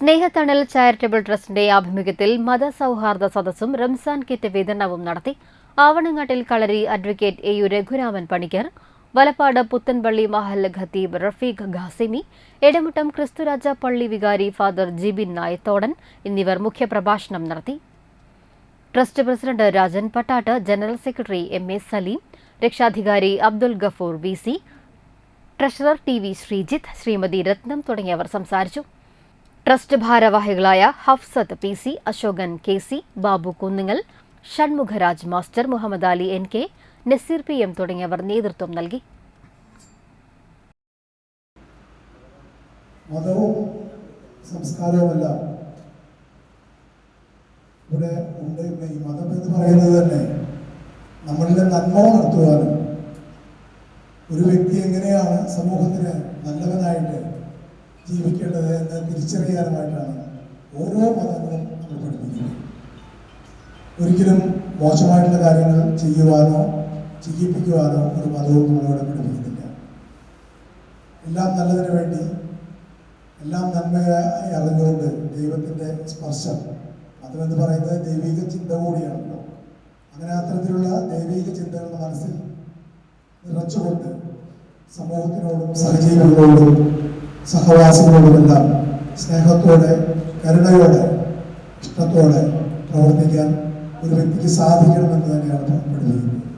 സ്നേഹത്തണൽ charitable ട്രസ്റ്റിന്റെ ആഭിമുഖ്യത്തിൽ മതസൗഹാർദ്ദ സദസ്സും Ramzan kit വിതരണവും നടത്തി Avanangattil Kalari advocate A U Raghuraman Panicker Valappad Puthanpally Mahal ഖത്തീബ് റഫീഖ് ഖാസിമി എടമുട്ടം ക്രിസ്തുരാജ പള്ളി വികാരി ഫാദർ ജിബിൻ നായത്തോടൻ എന്നിവർ മുഖ്യപ്രഭാഷണം നടത്തി. Trust president Rajan Pattat general secretary M A Saleem രക്ഷാധികാരി Abdul Gafoor V C treasurer T V Sreejith Shrimati Ratnam തുടങ്ങിയവർ സംസാരിച്ചു. ട്രസ്റ്റ് ഭാരവാഹികളായ Hafsath P C Ashokan K C Babu Kunnungal Shanmugharaj master Muhammad Ali N K Naseer P M തുടങ്ങിയവർ നേതൃത്വം നൽകി. ഇവിടെ പറയുന്നത് തന്നെ നമ്മളിലെ നന്മ നടത്തുവാനും ഒരു വ്യക്തി എങ്ങനെയാണ് സമൂഹത്തിന് നല്ലവനായിട്ട് ജീവിക്കേണ്ടത് എന്ന് തിരിച്ചറിയാനുമായിട്ടാണ് ഓരോ മതങ്ങളും നമ്മൾ പഠിപ്പിക്കുന്നത്. ഒരിക്കലും മോശമായിട്ടുള്ള കാര്യങ്ങൾ ചെയ്യുവാനോ ചെയ്യിപ്പിക്കുവാനോ ഒരു മതവും നമ്മളോട് പഠിപ്പിക്കുന്നില്ല. എല്ലാം നല്ലതിനു വേണ്ടി എല്ലാം നന്മയായി അറിഞ്ഞുകൊണ്ട് ദൈവത്തിന്റെ സ്പർശം മതമെന്ന് പറയുന്നത് ദൈവിക ചിന്ത കൂടിയാണല്ലോ. അങ്ങനെ അത്തരത്തിലുള്ള ദൈവിക ചിന്തകൾ മനസ്സിൽ നിറച്ചുകൊണ്ട് സമൂഹത്തിനോടും സഹജീവികളോടും സഹവാസികളോടുമെല്ലാം സ്നേഹത്തോടെ കരുണയോടെ ഇഷ്ടത്തോടെ പ്രവർത്തിക്കാൻ ഒരു വ്യക്തിക്ക് സാധിക്കണമെന്ന് തന്നെയാണ് പഠിപ്പിക്കുന്നത്